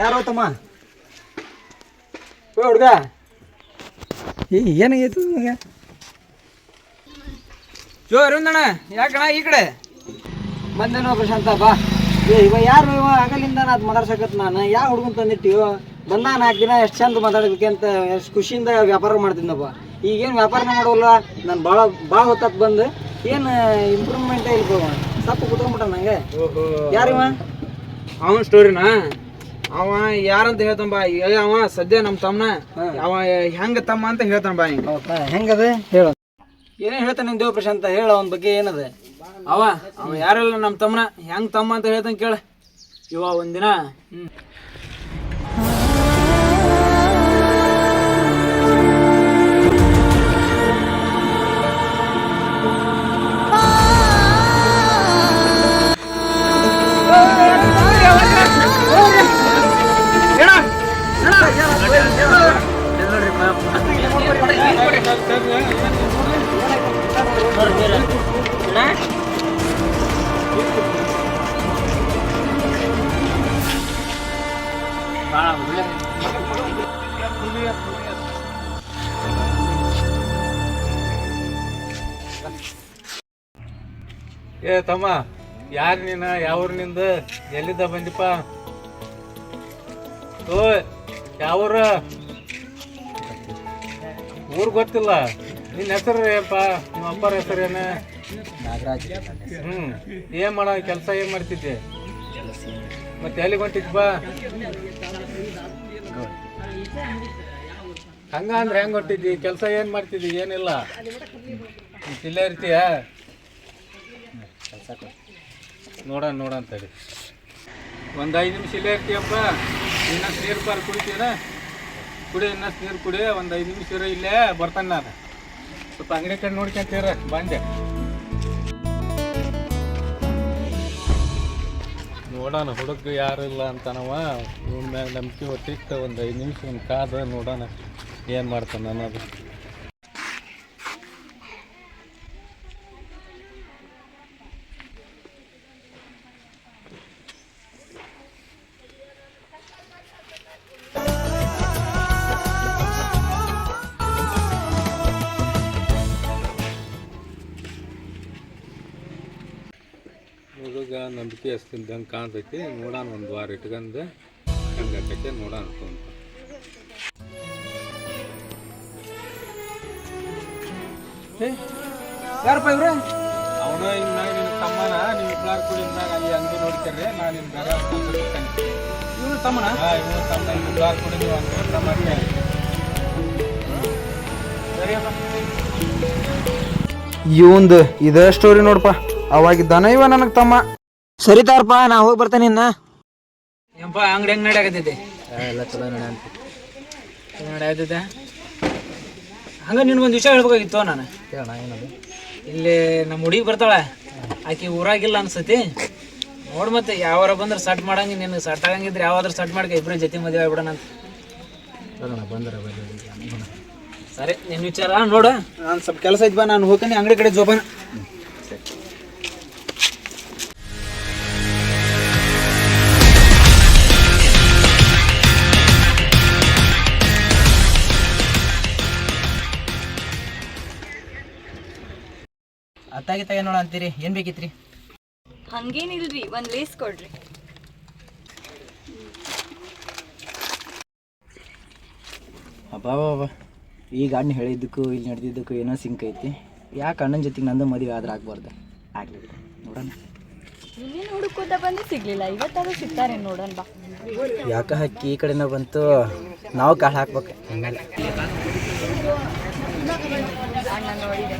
ಯಾರೋ ತಮ್ಮ? ಹುಡುಗ. ಏನಾಗೈತು ನಿಮಗೆ ಜೋ ಅರವಿಂದಣ್ಣ ಯಾಕಣ ಈ ಕಡೆ? ಬಂದೇನೋ ಪ್ರಶಾಂತ ಬಾ. ಏ ಇವ ಯಾರು? ಇವ ಆಗಲಿಂದ ನಾ ಅದು ಮಾತಾಡ್ಸಕತ್ ನಾನು. ಯಾವ ಹುಡುಗನ್ ತಂದಿಟ್ಟಿವ ಬಂದ ನಾಲ್ಕು ದಿನ ಎಷ್ಟು ಚಂದ ಮಾತಾಡೋದಕ್ಕೆ ಅಂತ ಎಷ್ಟು ಖುಷಿಯಿಂದ ವ್ಯಾಪಾರ ಮಾಡ್ತಿದ್ದಪ್ಪ ಈಗೇನು ವ್ಯಾಪಾರ ಮಾಡೋಲ್ಲ? ನಾನು ಭಾಳ ಭಾಳ ಹೊತ್ತತ್ತು ಬಂದು. ಏನು ಇಂಪ್ರೂವ್ಮೆಂಟೇ ಇಲ್ಲ ಸಪ್ಪ ಕುತ್ಕೊಂಡ್ಬಿಟ್ಟ ನಂಗೆ? ಯಾರಿವ? ಅವನ ಸ್ಟೋರಿನಾ ಅವ ಯಾರಂತ ಹೇಳ್ತಾನ ಬಾ ಅವ ಸದ್ಯ ನಮ್ಮ ತಮ್ಮನ ಅವ ಹೆಂಗ ತಮ್ಮ ಅಂತ ಹೇಳ್ತಾನ ಬಾ ಹಿಂಗ. ಹೌದಾ? ಏನೇ ಹೇಳು. ಏನು ಹೇಳ್ತಾನೆ ನಿಮ್ಮ ದೇವ ಪ್ರಶಾಂತ ಹೇಳ ಅವನ ಬಗ್ಗೆ ಏನದ? ಅವ ಅವ ಯಾರೆಲ್ಲ ನಮ್ಮ ತಮ್ಮನ ಹೆಂಗ್ ತಮ್ಮ ಅಂತ ಹೇಳ್ತಾನ ಕೇಳ. ಇವ ಒಂದಿನ ಏ ತಮ್ಮ ಯಾರು ನೀನ? ಯಾವ ಊರಿನಿಂದ ಎಲ್ಲಿದ್ದ ಬಂದಿಪ್ಪ? ಓ ಯಾವೂರ? ಊರು ಗೊತ್ತಿಲ್ಲ. ನಿನ್ನ ಹೆಸರು ಏನಪ್ಪ? ನಿಮ್ಮ ಅಪ್ಪರ ಹೆಸರೇನ ನಾಗರಾಜ್. ಹ್ಞೂ ಏನು ಮಾಡೋ ಕೆಲಸ ಏನು ಮಾಡ್ತಿದ್ದೆ? ಮತ್ತೆ ಎಲ್ಲಿಗೆ ಹೊಂಟಿದ್ಪ ಹಂಗ ಅಂದ್ರೆ ಹೆಂಗ್ ಹೊಂಟಿದ್ದಿ? ಕೆಲಸ ಏನು ಮಾಡ್ತಿದ್ದಿ? ಏನಿಲ್ಲ. ಇಲ್ಲೇ ಇರ್ತೀಯ? ನೋಡೋಣ ನೋಡೋಣ ತಡಿ. ಒಂದು ಐದು ನಿಮಿಷ ಇಲ್ಲೇ ಇರ್ತೀಯಪ್ಪ ಇನ್ನಷ್ಟು ನೀರು ಬಾರ್ ಕುಡಿತೀರ ಕುಡಿ, ಇನ್ನಷ್ಟು ನೀರು ಕುಡಿ. ಒಂದು ಐದು ನಿಮಿಷ ಇರೋ ಇಲ್ಲೇ ಬರ್ತಾನೆ ನಾನು. ಸ್ವಲ್ಪ ಅಂಗಡಿ ಕಡೆ ನೋಡ್ಕೊಂತೀರ ಬಂದೆ ನೋಡೋಣ ಹುಡುಗ ಯಾರು ಇಲ್ಲ ಅಂತಾನವ. ಇವನ ಮೇಲೆ ನಂಬಿಕೆ ಹೊತ್ತಿಟ್ಟು ಒಂದು ಐದು ನಿಮಿಷ ಒಂದು ಕಾದ ನೋಡೋಣ. ಏನು ಮಾಡ್ತಾನೆ ಅನ್ನೋದು. ಹುಡುಗ ನಂಬಿಕೆ ಅಷ್ಟಿದ್ದಂಗೆ ಕಾಣ್ತೈತಿ. ನೋಡೋಣ ಒಂದು ವಾರ ಇಟ್ಕೊಂಡು ಹಂಗೆ ಆಕೈತೆ ನೋಡೋಣ ಅಂತ. ಯಾರಪ್ಪ ಇವ್ರೆ? ಅವನು ಇನ್ನ ನಿನ್ನ ತಮ್ಮನ ನಿಮ್ಮ ಇಬ್ಬರು ಕೂಡ ಇನ್ನಾಗ ಅಲ್ಲಿ ಅಂಗಡಿ ನೋಡ್ತಾರೆ ನಾನು ನಿಮ್ಮ ಬೇರೆ ಇವನು ತಮ್ಮನ? ಇವನು ತಮ್ಮ ನಿಮ್ಮ ಇಬ್ಬರು ಕೂಡ ನೀವು ತಮ್ಮ ಹತ್ರ ಇವಂದು ಇದ ಸ್ಟೋರಿ ನೋಡಪ್ಪ. ಅವಾಗಿದ್ದಾನ ಇವ ನನಗೆ ತಮ್ಮ. ಸರಿತಾರಪ್ಪ ನಾ ಹೋಗಿ ಬರ್ತೇನೆ ಇನ್ನ. ಏನಪ್ಪ ಅಂಗಡಿ ಹೆಂಗ್ ನಡೆಯಾಗತ್ತೈತಿ ಎಲ್ಲ ಚಲೋ ನಡೆಯತೈತೆ ಹಂಗ ನಿನ್ಗೊಂದು ವಿಷಯ ಹೇಳ್ಬೇಕಾಗಿತ್ತು ನಾನು. ಏನದು? ಇಲ್ಲಿ ನಮ್ಮ ಹುಡುಗಿ ಬರ್ತಾಳೆ. ಆಕಿ ಊರಾಗಿಲ್ಲ ಅನ್ಸತಿ. ನೋಡ್ ಮತ್ತೆ ಯಾವಾರ ಬಂದ್ರೆ ಸಟ್ ಮಾಡಂಗ ನಿನ್ನ ಸಟ್ ಆಗಂಗಿದ್ರೆ ಯಾವಾದ್ರೂ ಸಟ್ ಮಾಡ್ಕ ಇಬ್ರು ಜೊತೆ ಮದುವೆ ಆಗ್ಬಿಡೋಣ ಅಂತ. ಬಂದ್ರ ಸರಿ ನಿನ್ನ ವಿಚಾರ ನೋಡು. ನಾನು ಸ್ವಲ್ಪ ಕೆಲಸ ಇದ್ವಾ ಬಾ ನಾನು ಹೋಗ್ತೀನಿ ಅಂಗಡಿ ಕಡೆ ಜೋಪಾನ ಅತ್ತಾಗಿ ತಗ ನೋಡ ಅಂತೀರಿ. ಏನ್ ಬೇಕಿತ್ರಿ? ಹಂಗೇನಿಲ್ರಿ ಒಂದ್ ಲೇಸ್ ಕೊಡ್ರಿ. ಅಬ್ಬಾ ಈಗ ಅಣ್ಣ ಹೇಳಿದ್ದಕ್ಕೂ ಇಲ್ಲಿ ನಡೆದಿದ್ದಕ್ಕೂ ಏನೋ ಸಿಂಕ್ ಐತಿ. ಯಾಕೆ ಅಣ್ಣನ ಜೊತೆಗೆ ನಂದು ಮದುವೆ ಆದ್ರೆ ಆಗ್ಬಾರ್ದು? ಆಗಲಿ. ನೋಡೋಣ. ಇನ್ನೇನು ಹುಡುಕೋತ ಬಂದು ಸಿಗ್ಲಿಲ್ಲ. ಇವತ್ತಾದ್ರೂ ಸಿಗ್ತಾರೆ ನೋಡೋಣ ಬಾ. ಯಾಕ ಹಾಕಿ ಈ ಕಡೆನ ಬಂತು? ನಾವು ಕಾಳು ಹಾಕ್ಬೇಕು. ಹೆಂಗಲ್ಲ. ಅಣ್ಣ ನೋಡಿದೆ.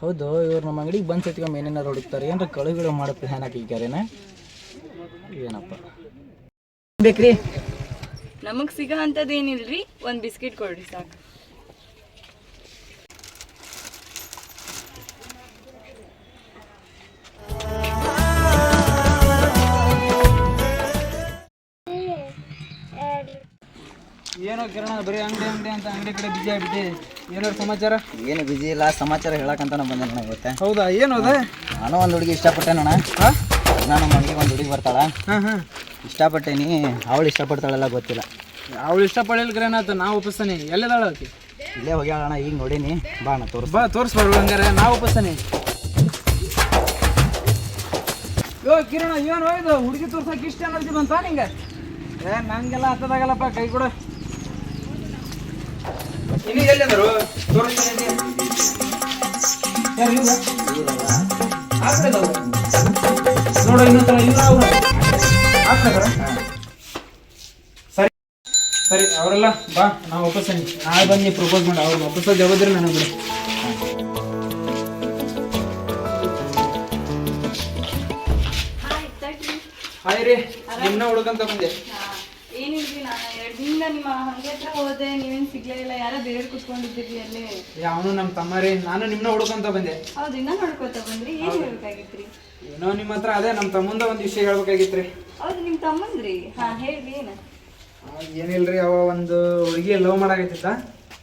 ಹೌದು, ಇವ್ರು ನಮ್ಮ ಅಂಗಡಿಗೆ ಬಂದು ಸತ್ಕೊಮ್ಮೆ ಏನೇನಾರು ಹುಡುಕ್ತಾರೆ. ಏನಾರ ಕಳುಗಳು ಮಾಡೋ ಪ್ಲಾನ್ ಹಾಕಿಕ್ಯಾರೇನ ಏನಪ್ಪ? ಬೇಕ್ರಿ? ನಮಗ್ ಸಿಗೋ ರೀ ಒಂದ್ ಬಿಸ್ಕಿಟ್ ಕೊಡ್ರಿ ಸಾಕು. ಏನೋ ಕಿರಣ ಬರೀ ಅಂಗಡಿ ಅಂಗಡಿ ಅಂತ ಅಂಗಡಿ ಕಡೆ ಬಿಜಿ ಆಗ್ಬಿಟ್ಟು. ಏನೋ ಸಮಾಚಾರ? ಏನು ಬಿಜಿ ಇಲ್ಲ ಸಮಾಚಾರ ಹೇಳಕ್ಕಂತ ಬಂದೆ ನನಗೆ ಗೊತ್ತೆ ಹೌದಾ ಏನು ಅದ? ನಾನು ಒಂದು ಹುಡುಗಿ ಇಷ್ಟಪಟ್ಟೆ ನೋಣ ನಾನು ಅಂಗಡಿಗೆ ಒಂದು ಹುಡುಗಿ ಬರ್ತಾಳ. ಹಾಂ ಹಾಂ. ಇಷ್ಟಪಟ್ಟೇನಿ ಅವಳು ಇಷ್ಟಪಡ್ತಾಳೆಲ್ಲ ಗೊತ್ತಿಲ್ಲ. ಅವಳು ಇಷ್ಟಪಡಲಿಲ್ಲ ಏನಾಯ್ತು ನಾ ಒಪ್ಪಿಸ್ತಾನೆ. ಎಲ್ಲದಾಳ ಆಕಿ? ಇಲ್ಲೇ ಹೋಗ್ಯಾಳಣ್ಣ ಈಗ ನೋಡೀನಿ. ಬಾ ಅಣ್ಣ ತೋರ್ಸ್ ಬಾ ತೋರಿಸ್ಬಾರ್ದು ಹಂಗಾರೆ ನಾ ಒಪ್ಪಿಸ್ತಾನೆ. ಯೋ ಕಿರಣ ಏನು ಹೋಯ್ದು? ಹುಡುಗಿ ತೋರ್ಸಕ್ಕೆ ಇಷ್ಟ ಎನರ್ಜಿ ಬಂತ ನಿಂಗೆ? ಏ ನಂಗೆಲ್ಲ ಹತ್ತದಾಗಲ್ಲಪ್ಪ ಕೈ ಕೊಡು. ಇನ್ನೀಗ ಎಲ್ಲಿಂದರು? ತೋರಿಸ್ತಾನೆ. ನೋಡು ಇವ್ರು ಅವ್ರು. ಇದಾರಾ? ಸರಿ. ಸರಿ ಅವರೆಲ್ಲ ಬಾ ನಾವು ವಾಪಸ್ ನಾಳೆ ಬಂದು ನೀವು ಪ್ರಪೋಸ್ ಮಾಡಿ. ಅವ್ರು ವಾಪಸ್ ಜವಾಬ್ದಾರಿ ನನಗೆ ಬಿಡಿ. ಹಾಯ್ ರೀ. ನಿಮ್ಮನ್ನ ಹುಡುಗಂತ ಬಂದೆ ದಿನದಿಂದ ನಿಮ್ಮ ಹಂಗೆ ಹತ್ರ ಹೋದೆ ನೀವೇನು ಸಿಗ್ಲೇ ಇಲ್ಲ ಯಾರೋ ಬೇರೆ ಕುತ್ಕೊಂಡಿದ್ದೀರಿ ಅಲ್ಲಿ. ಅವನು ನಮ್ಮ ತಮ್ಮರೇ ನಾನು ನಿಮ್ಮನ್ನ ಹುಡ್ಕೊಂತ ಬಂದೆ. ಹೌದು ಇನ್ನ ನೋಡ್ಕೊತ ಬಂದ್ರಿ? ಏನು ಹೇಳ್ಬೇಕಾಗಿತ್ರಿ? ಏನೋ ನಿಮ್ಮ ಹತ್ರ ಅದೇ ನಮ್ಮ ತಮ್ಮಂದ ಒಂದು ವಿಷಯ ಹೇಳ್ಬೇಕಾಗಿತ್ರಿ. ಹೌದು ನಿಮ್ಮ ತಮ್ಮಂದ್ರಿ? ಹಾ ಹೇಳ್ರಿ ಏನು? ಏನಿಲ್ರಿ ಅವ ಒಂದು ಹುಡುಗಿ ಲವ್ ಮಾಡಾಕತ್ತಿದ್ದ.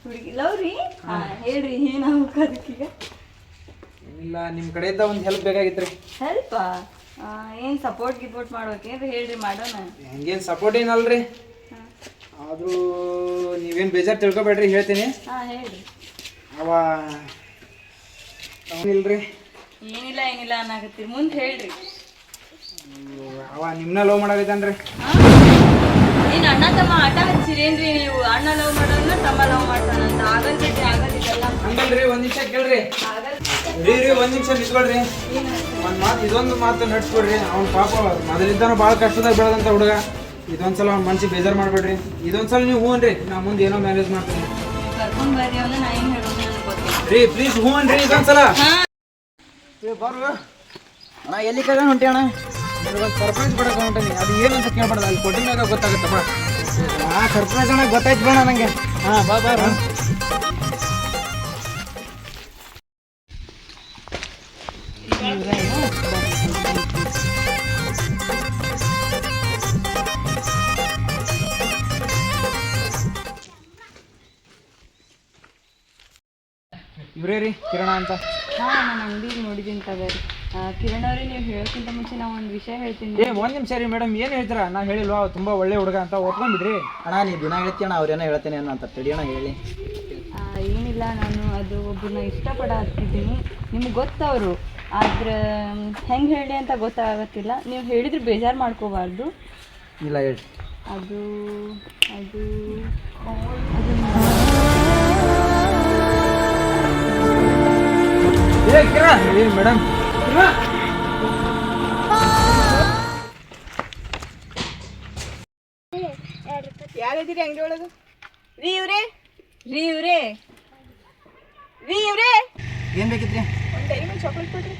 ಹುಡುಗಿ ಲವ್ ರೀ? ಹಾ ಹೇಳ್ರಿ ಏನಾಗ್ಬೇಕು ಅದಕ್ಕೀಗ? ಏನಿಲ್ಲ ನಿಮ್ಮ ಕಡೆಯಿಂದ ಒಂದು ಹೆಲ್ಪ್ ಬೇಕಾಗಿತ್ರಿ. ಹೆಲ್ಪ ಏನು ಸಪೋರ್ಟ್ ಗಿಪೋರ್ಟ್ ಮಾಡ್ಬೇಕೇನ್ರಿ? ಹೇಳ್ರಿ ಮಾಡೋಣ. ಹೆಂಗೇನ್ ಸಪೋರ್ಟ್ ಏನಲ್ರಿ? ಆದರೂ ನೀವೇನು ಬೇಜಾರು ತಿಳ್ಕೊಬೇಡ್ರಿ ಹೇಳ್ತೀನಿ. ಹಾ ಹೇಳ್ರಿ. ಅವ ಅವನಿಲ್ರಿ ಏನಿಲ್ಲ ಏನಿಲ್ಲ ಅನ್ನಾಗತ್ತೀರಿ ಮುಂದೆ ಹೇಳ್ರಿ. ಅವ ನಿಮ್ಮನ್ನ ಲವ್ ಮಾಡಾಕತ್ತಾನ್ರಿ ಏನು ಅಣ್ಣ ತಮ್ಮ ಆಟ ಹಚ್ಚಿರೇನ್ರಿ ನೀವು? ಅಣ್ಣ ಲವ್ ಮಾಡೋಣ ತಮ್ಮ ಲವ್ ಮಾಡ್ತಾನಂತ ಆಗಲ್ರಿ ಆಗದಿದೆಲ್ಲ ಹಂಗಲ್ರಿ ಒಂದ್ ನಿಮಿಷ ಕೇಳ್ರಿ. ರೀ ರೀ ಒಂದ್ ನಿಮಿಷ ನಿಂತ್ಕೊಳ್ರಿ. ಒಂದ್ ಮಾತು ಇದೊಂದು ಮಾತು ನಡ್ಸ್ಕೊಡ್ರಿ. ಅವ್ನ ಪಾಪ ಮೊದಲಿದ್ದಾನು ಭಾಳ ಕಷ್ಟದಾಗ ಬೆಳೆದಂತ ಹುಡುಗ. ಇದೊಂದ್ಸಲ ಅವ್ನ ಮನ್ಸಿಗೆ ಬೇಜಾರು ಮಾಡ್ಬೇಡ್ರಿ. ಇದೊಂದ್ಸಲ ನೀವು ಹ್ಞೂ ಅನ್ರಿ ನಾ ಮುಂದೆ ಏನೋ ಮ್ಯಾನೇಜ್ ಮಾಡ್ತೀನಿ. ಏನು ರೀ ಪ್ಲೀಸ್ ಹ್ಞೂ ಅನ್ರಿ ಇದೊಂದ್ಸಲ ಬರು ಅಣ್ಣ ಎಲ್ಲಿ ಕಡೆ ಹೊಂಟಿ ಅಣ್ಣ? ಸರ್ಪ್ರೈಸ್ ಬಿಡಕ್ಕೆ ಹೊಂಟೀನಿ. ಅದು ಅಂತ ಕೇಳ್ಬಾರ್ದು ಅಲ್ಲಿ ಕೊಟ್ಟಿನ ಮ್ಯಾಗ ಗೊತ್ತಾಗುತ್ತೆ ಬಾ. ಆ ಸರ್ಪ್ರೈಸ್ ಅಣ್ಣ ಗೊತ್ತಾಯ್ತು ಬೇಡ ನನಗೆ ಹಾಂ ಬಾ ಬಾ ಬಾ. ಅಂತ. ಹಾ ನಾನು ಅಂಗಡಿಗೆ ನೋಡಿದ್ದೀನಿ ತಗೋರಿ. ಕಿರಣ್ ಅವ್ರೆ ನೀವು ಹೇಳೋಕ್ಕಿಂತ ಮುಂಚೆ ನಾವು ಒಂದು ವಿಷಯ ಹೇಳ್ತೀನಿ ಏ ಒಂದು ನಿಮಿಷ ರೀ ಮೇಡಮ್ ಏನು ಹೇಳ್ತೀರಾ? ನಾ ಹೇಳಿಲ್ವಾ ತುಂಬ ತುಂಬಾ ಒಳ್ಳೆ ಹುಡುಗ ಅಂತ ಒಪ್ಕೊಂಡ್ಬಿಡ್ರಿ. ಅಣ್ಣ ನೀ ದಿನ ಹೇಳ್ತಿ ಅಣ್ಣ ಅವ್ರೇನೋ ಹೇಳ್ತೇನೆ ಅನ್ನೋ ಅಂತ ತಡಿ ಅಣ್ಣ ಹೇಳಿ. ಆ, ಏನಿಲ್ಲ ನಾನು ಅದು ಒಬ್ಬರನ್ನ ಇಷ್ಟಪಡ ಹತ್ತಿದ್ದೀನಿ ನಿಮ್ಗೆ ಗೊತ್ತವರು ಆದ್ರೆ ಹೆಂಗೆ ಹೇಳಿ ಅಂತ ಗೊತ್ತಾಗತ್ತಿಲ್ಲ. ನೀವು ಹೇಳಿದ್ರೆ ಬೇಜಾರು ಮಾಡ್ಕೋಬಾರ್ದು. ಇಲ್ಲ ಹೇಳಿ. ಅದು ಅದು ಏ ಮೇಡಮ್. ಯಾರಿದ್ದೀರಿ ಅಂಗಡಿ ಒಳಗೆ? ರೀ ಇವ್ರೆ. ರೀ ಇವ್ರೆ. ರೀ ಇವ್ರೆ. ಏನು ಬೇಕಿತ್ರಿ? ಒಂದು ಡೈರಿ ಮಿಲ್ಕ್ ಚಾಕ್ಲೇಟ್ ಕೊಡ್ರಿ.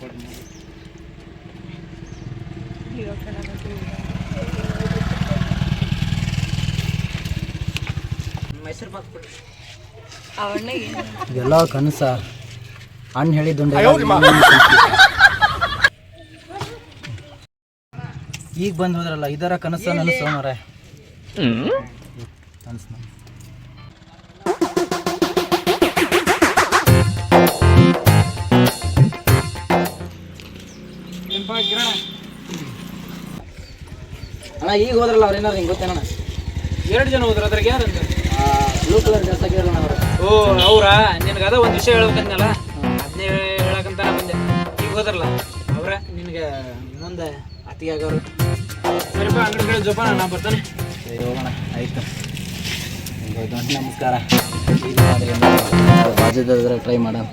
ಕೊಡ್ರಿ ಅವಣ್ಣ ಏನು ಇದೆಲ್ಲ ಕನಸ? ಅಣ್ಣ ಹೇಳಿದ್ದುಂಡ ಈಗ ಬಂದು ಹೋದ್ರಲ್ಲ ಇದರ ಕನಸ ನನಸು ಮರೆ ಕನಸು ಅಣ್ಣ ಈಗ ಹೋದ್ರಲ್ಲ ಅವ್ರು ಏನಾರು ಹಿಂಗೆ ಗೊತ್ತೇನಣ್ಣ? ಎರಡು ಜನ ಹೋದ್ರ ಅದ್ರಾಗ ಯಾರಂತ ಬ್ಲೂ ಕಲರ್ ಡ್ರೆಸ್ ಹಾಕಿದ್ರಲ್ಲ ಅವರು ಓ ಅವ್ರಾ? ನಿನಗೆ ಅದ ಒಂದು ವಿಷಯ ಹೇಳ್ಬೇಕಂದ್ನಲ್ಲ? ಅದನ್ನೇ ಹೇಳಕಂತ ನಾ ಬಂದೆ. ಈಗ ಹೋದ್ರಲ್ಲ? ಅವ್ರ? ನಿನಗೆ ಮುಂದೆ ಅತ್ತಿಗೆ ಆಗೋರು. ಸ್ವಲ್ಪ ಅಂಗಡಿ ಕಡೆ ಜೋಪಾನ ನಾ ಬರ್ತಾನೆ. ಸರಿ ಹೋಗೋಣ. ಆಯಿತು. ನಮಸ್ಕಾರ. ರಾಜ್ಯದ ಬಾಜುದಾದ್ರೆ ಟ್ರೈ ಮಾಡೋಣ